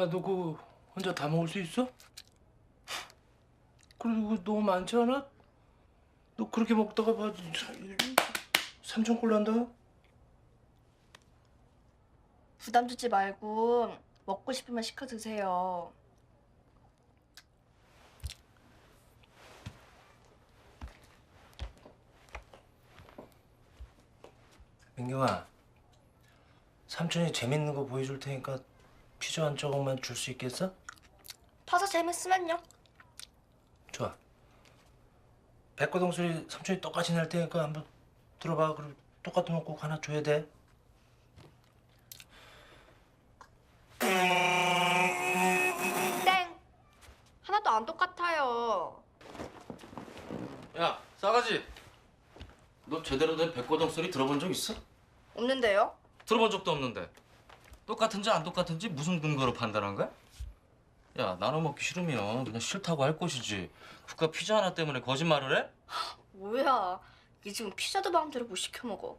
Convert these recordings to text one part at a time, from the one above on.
야, 너 그거 혼자 다 먹을 수 있어? 그리고 그거 너무 많지 않아? 너 그렇게 먹다가 봐 삼천 꼴 난다. 부담 주지 말고 먹고 싶으면 시켜 드세요. 민경아, 삼촌이 재밌는 거 보여줄 테니까 피자 한 조각만 줄 수 있겠어? 파서 재밌으면요. 좋아. 백고동 소리 삼촌이 똑같이 낼 테니까 한번 들어봐. 그리고 똑같은 거 꼭 하나 줘야 돼. 땡. 하나도 안 똑같아요. 야, 싸가지. 너 제대로 된 백고동 소리 들어본 적 있어? 없는데요? 들어본 적도 없는데. 똑같은지 안 똑같은지 무슨 근거로 판단한 거야? 야, 나눠 먹기 싫으면 그냥 싫다고 할 것이지. 그깟 피자 하나 때문에 거짓말을 해? 뭐야? 이 지금 피자도 마음대로 못 시켜 먹어.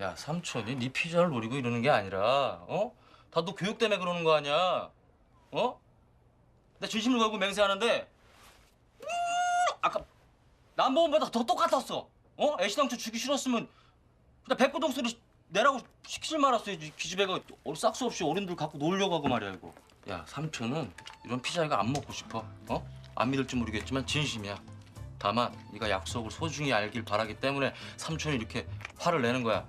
야, 삼촌이 네 피자를 노리고 이러는 게 아니라, 어? 다 너 교육 때문에 그러는 거 아니야? 어? 나 진심을 걸고 맹세하는데, 음, 아까 남보험보다 더 똑같았어. 어? 애시당초 주기 싫었으면 그냥 백고동 소리 내라고 시키질 말았어야지. 기집애가 어, 싹수 없이 어른들 갖고 놀려고 하고 말이야 이거. 야, 삼촌은 이런 피자 이거 안 먹고 싶어. 어? 안 믿을지 모르겠지만 진심이야. 다만 네가 약속을 소중히 알길 바라기 때문에 삼촌이 이렇게 화를 내는 거야.